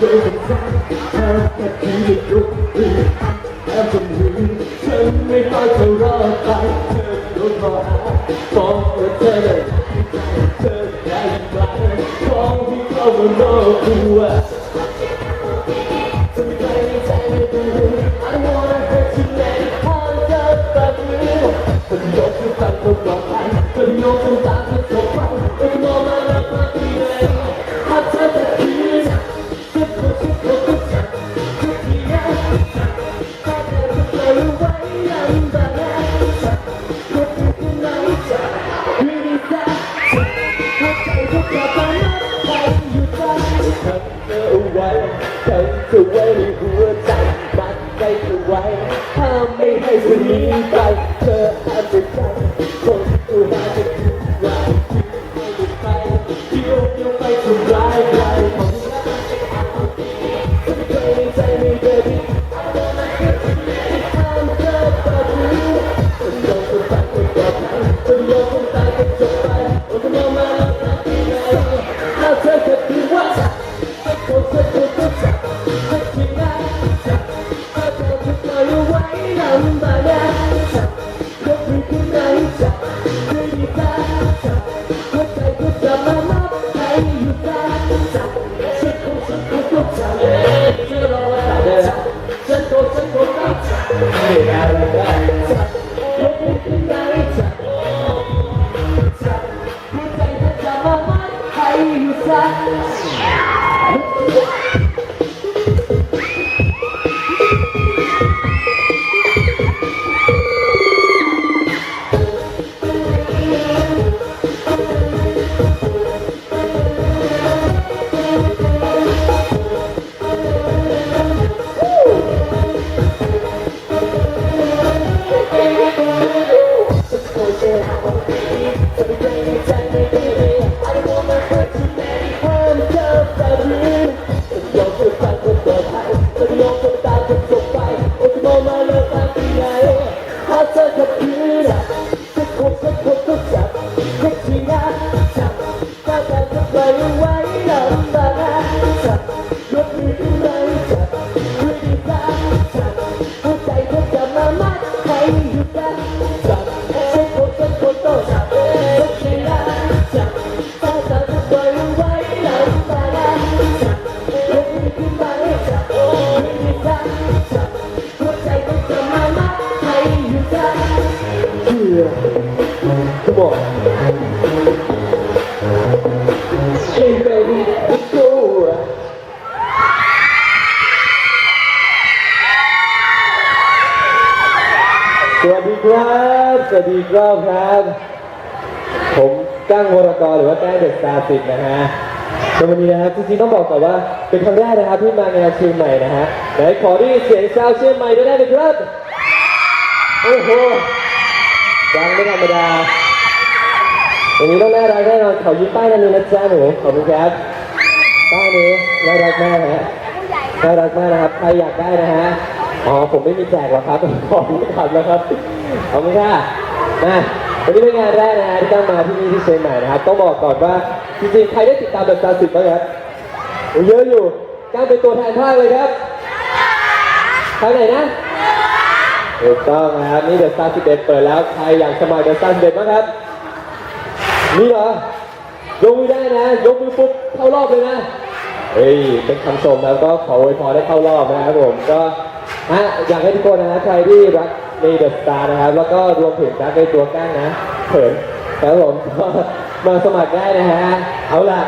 เจอกับฉันแค่แค่ที่ได้ดูแค่จนถึงฉันไม่ต้องจะรอดไปเธอโดนขอหาบอกว่าเธอเลยเธอได้ไหมของที่เข้ามารอตัวทำไมใจไม่เป็นไร I don't wanna hurt you man น สวัสดีครับ สวัสดีอีกรอบครับ ผมก้งวรกรหรือว่าแก้งเด็กตาสิกนะฮะในวันนี้นะครับจริงๆต้องบอกก่อนว่าเป็นครั้งแรกนะครับที่มางานเชียงใหม่นะฮะไหนขอที่เสียงชาวเชียงใหม่ด้วยได้ไหมครับ โอ้โหดังไม่ธรรมดาวันนี้ต้องน่ารักแน่นอนขอยิ้มป้ายนั้นเลยนะจ๊ะหนูขอบคุณครับป้ายนี้น่ารักมากฮะน่ารักมากนะครับใครอยากได้นะฮะ อ๋อผมไม่มีแจกหรอกครับขอไม่ขับแล้วครับขอบคุณค่ะนะวันนี้เป็นงานแรกนะฮะที่ตั้งมาที่นี่ที่เชียงใหม่นะครับต้องบอกก่อนว่าจริงๆใครได้ติดตามแบบซาสิบบ้างครับโอ้เยอะอยู่ก้างเป็นตัวแทนภาคเลยครับภาคไหนนะถูกต้องนะครับนี่เดอะสตาสิบเอ็ดเปิดแล้วใครอยากสมัครเดอะสตาร์สิบเอ็ดบ้างครับนี่เหรอยกมือได้นะ ยกมือปุ๊บเข้ารอบเลยนะเฮ้ยเป็นคำชมแล้วก็ขออวยพรได้เข้ารอบนะครับผมก็ ฮะอยากให้ทุกคนนะฮะใครที่รักในเดอะสตาร์นะครับ แล้วก็รวมถึงรักในตัวก้างนะเขินครับผมก็มาสมัครได้นะฮะ เอาล่ะ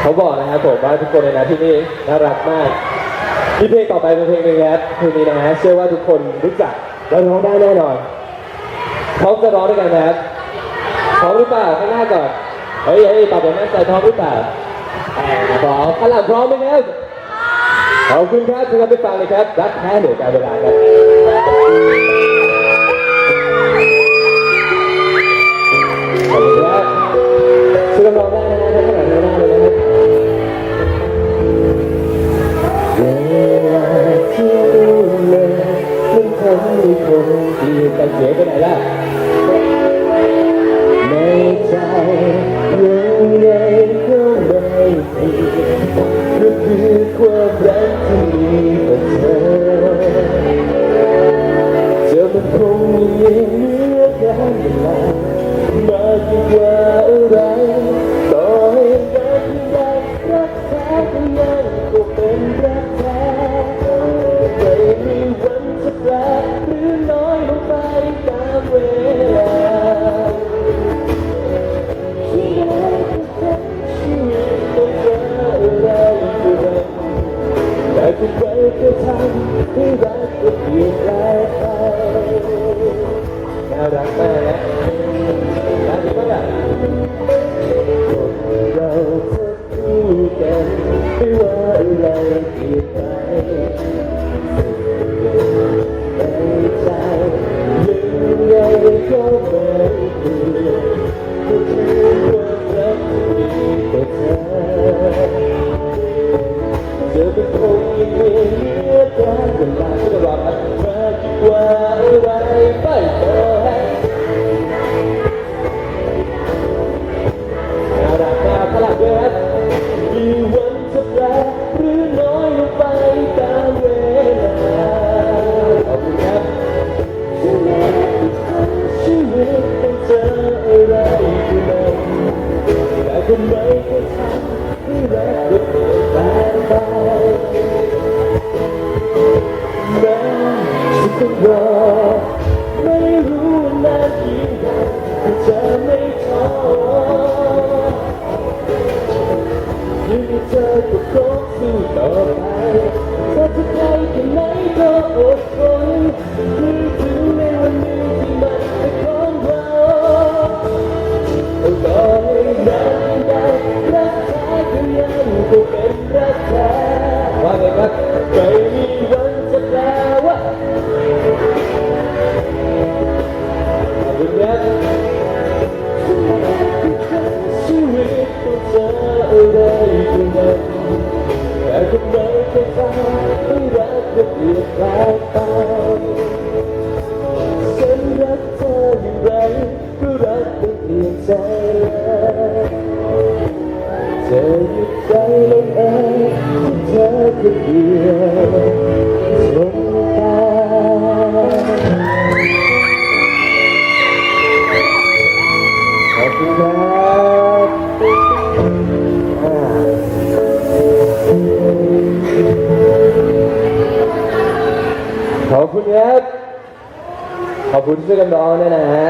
เขาบอกนะครับผมว่าทุกคนในนะที่นี่น่ารักมากมีเพลงต่อไปเป็นเพลงหนึ่งครับเพลงนี้นะฮะเชื่อว่าทุกคนรู้จักและร้องได้แน่นอนพร้อมจะร้องด้วยกันนะครับพร้อมหรือเปล่าข้างหน้าก่อนเฮ้ยเฮ้ยตอบแบบมั่นใจพร้อมหรือเปล่าอ่าพร้อมข้างหลังพร้อมไหมครับ ขอบคุณครับทุกท่านไปฟังเลยครับ รักแท้เหนือการเวลาครับขอบคุณครับช่วยกันรองได้นะฮะข้างหลังหน้าเลยนะเวลาที่ดูเลยมันทำให้คงดีแต่เสียไปไหนล่ะ คุณช่วยกันร้องด้วยนะฮะ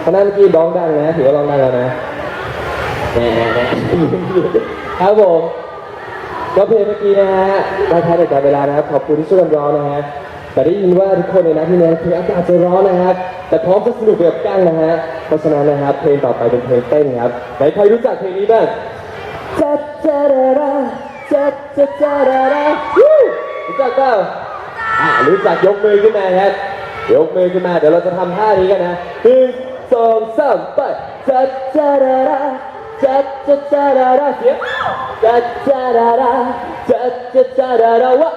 เพราะนั้นเมื่อกี้ร้องดังนะถือว่าร้องดังแล้วนะแน่ครับผมก็เพลงเมื่อกี้นะฮะได้ท้ายในการเวลานะครับ ขอบคุณที่ช่วยกันร้องนะฮะแต่ได้ยินว่าทุกคนในนะที่นี้คืออากาศจะร้อนนะครับ แต่พร้อมจะสนุกแบบกั้งนะฮะเพราะฉะนั้นนะครับเพลงต่อไปเป็นเพลงเต้นครับไหนใครรู้จักเพลงนี้บ้างจัดจัดราจัดจัดจัดราวู้รู้จักเปล่ารู้จักยกมือขึ้นมาครับ ยกมือขึ้นมา เดี๋ยวเราจะทำท่านี้กันนะหนึ่งสองสามไปจัดจัดราจัดจัดจัดราเสียงจัดจัดราจัดจัดจัดราวะ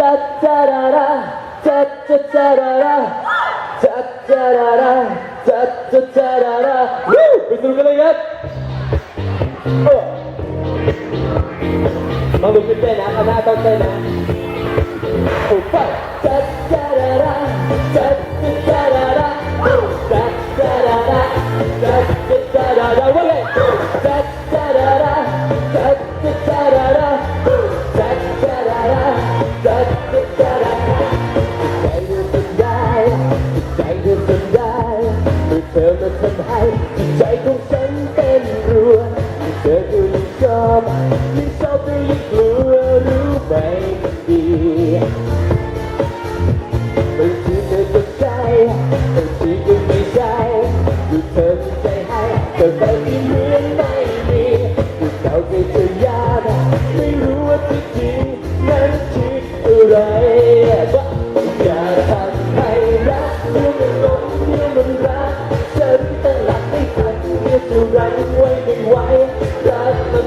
จัดจัดราจัดจัดจัดราจัดจัดราจัดจัดจัดราวู้ไปสนุกกันเลยครับโอ้มาดูขึ้นเต้นนะข้างหน้าต้องเต้นนะ ของฉันเต้นรัวเธอก็ยิ่งชอบยิ่งชอบ ไว้ไม่ไหวรัก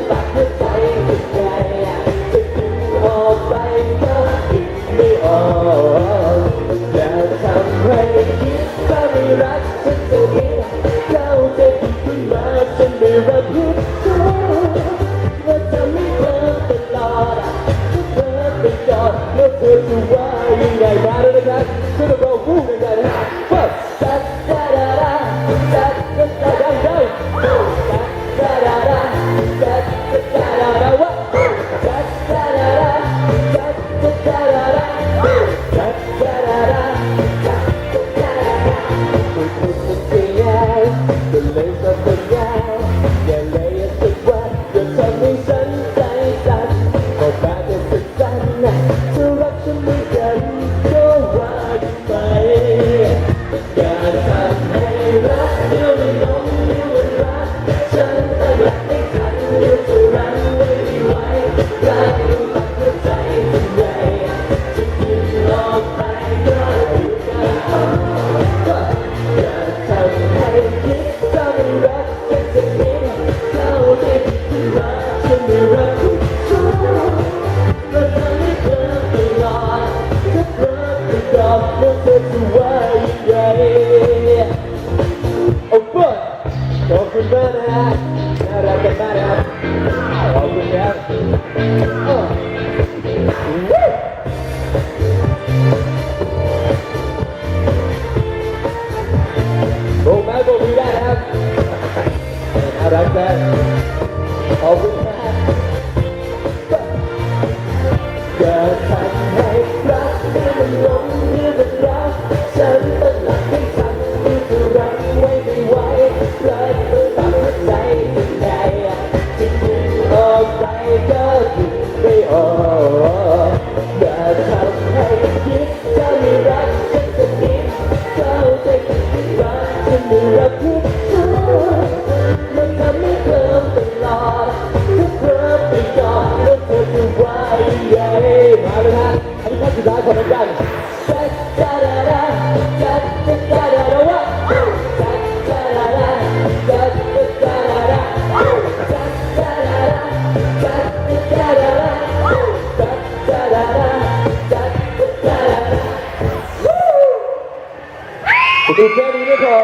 ดูแค่นี้ไม่พอ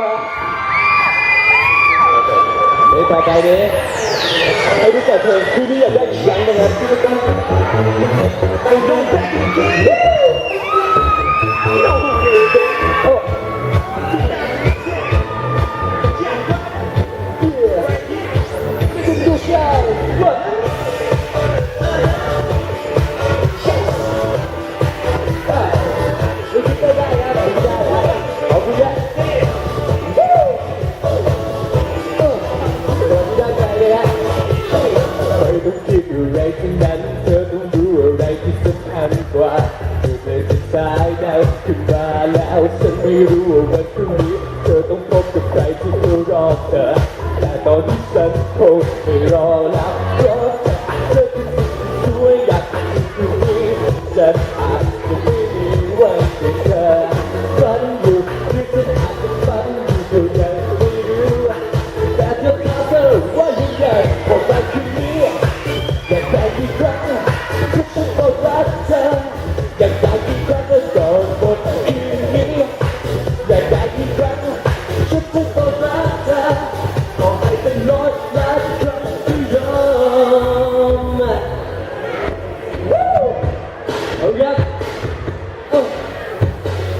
เดี๋ยวต่อไปนี้ให้ดูแต่เธอที่นี่อยากได้อีกครั้งไงที่ต้องต้องต้อง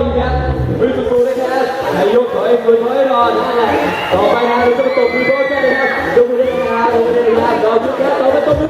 ต้นครับมือสุกูนะครับนยกขอให้คนน้อยรอนต่อไปนะเราจะตบมือโบ้ได้นะครับยกมือได้ครับมือได้ครับรอชุดครับเราไปตบมือ